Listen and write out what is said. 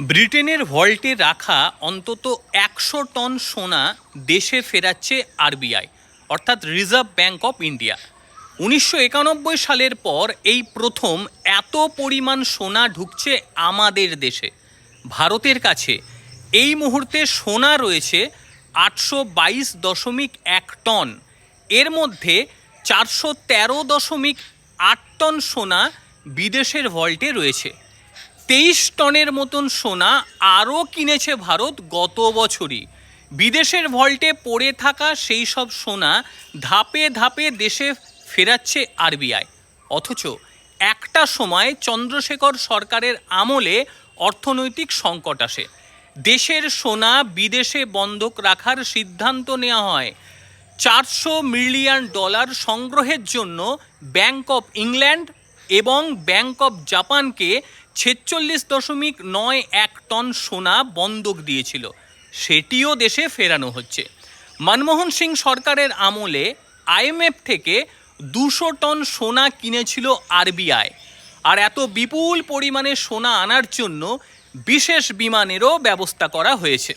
ব্রিটেনের ভল্টে রাখা অন্তত একশো টন সোনা দেশে ফেরাচ্ছে আরবিআই, অর্থাৎ রিজার্ভ ব্যাঙ্ক অফ ইন্ডিয়া। উনিশশো একানব্বই সালের পর এই প্রথম এত পরিমাণ সোনা ঢুকছে আমাদের দেশে। ভারতের কাছে এই মুহূর্তে সোনা রয়েছে আটশো বাইশ দশমিক এক টন। এর মধ্যে চারশো তেরো দশমিক আট টন সোনা বিদেশের ভল্টে রয়েছে। তেইশ টনের মতন সোনা আরও কিনেছে ভারত গত বছরই। বিদেশের ভল্টে পড়ে থাকা সেই সব সোনা ধাপে ধাপে দেশে ফেরাচ্ছে আরবিআই। অথচ একটা সময় চন্দ্রশেখর সরকারের আমলে অর্থনৈতিক সংকট আসে। দেশের সোনা বিদেশে বন্ধক রাখার সিদ্ধান্ত নেওয়া হয়। চারশো মিলিয়ন ডলার সংগ্রহের জন্য ব্যাংক অফ ইংল্যান্ড এবং ব্যাংক অফ জাপানকে ছেচল্লিশ দশমিক নয় এক টন সোনা বন্ধক দিয়েছিল। সেটিও দেশে ফেরানো হচ্ছে। মনমোহন সিং সরকারের আমলে আইএমএফ থেকে দুশো টন সোনা কিনেছিল আরবিআই। আর এত বিপুল পরিমাণে সোনা আনার জন্য বিশেষ বিমানেরও ব্যবস্থা করা হয়েছে।